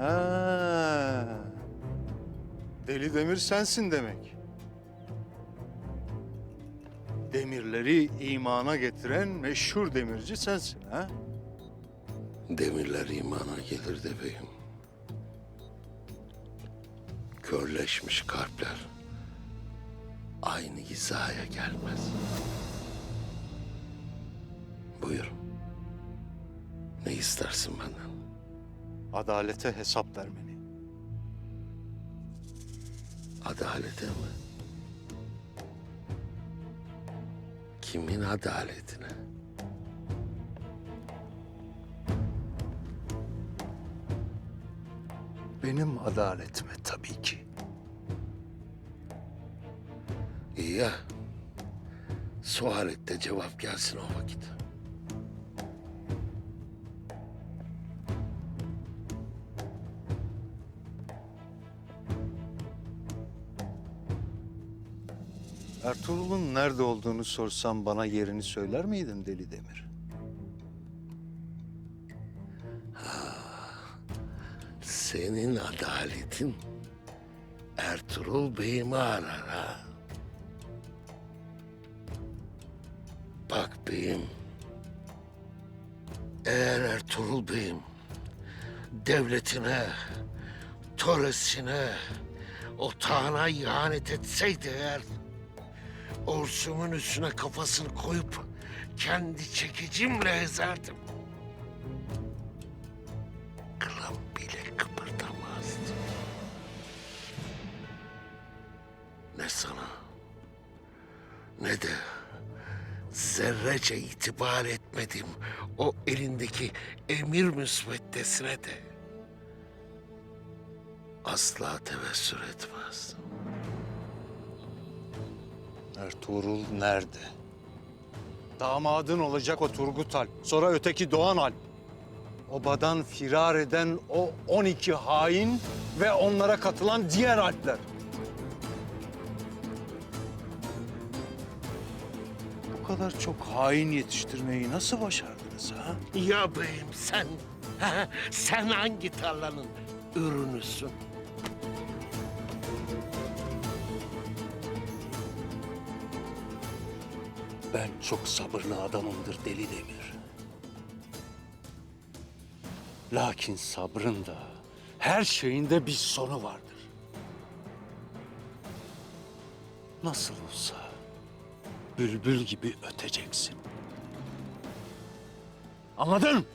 Ha. Deli Demir sensin demek. Demirleri imana getiren meşhur demirci sensin ha? Demirler imana gelir de beyim. Körleşmiş kalpler aynı hizaya gelmez. Buyur. Ne istersin benden? Adalete hesap vermeni. Adalete mi? Kimin adaletine? Benim adaletime tabii ki. İyi ya. Sual et de cevap gelsin o vakit. Ertuğrul'un nerede olduğunu sorsam bana yerini söyler miydin Deli Demir? Senin adaletin Ertuğrul Bey'imi arar ha. Bak beyim. Eğer Ertuğrul Bey'im devletine, töresine, otağına ihanet etseydi eğer... ...orsumun üstüne kafasını koyup kendi çekicimle ezerdim. Kılım bile kıpırdamazdı. Ne sana ne de zerrece itibar etmedim o elindeki emir müsveddesine de asla tevessür etmezdim. Ertuğrul nerede? Damadın olacak o Turgut Alp. Sonra öteki Doğan Alp. Obadan firar eden o 12 hain ve onlara katılan diğer Alpler. Bu kadar çok hain yetiştirmeyi nasıl başardınız ha? Ya beyim sen, sen hangi tarlanın ürünüsün? Ben çok sabırlı adamımdır Deli Demir. Lakin sabrın da her şeyin de bir sonu vardır. Nasıl olsa bülbül gibi öteceksin. Anladın?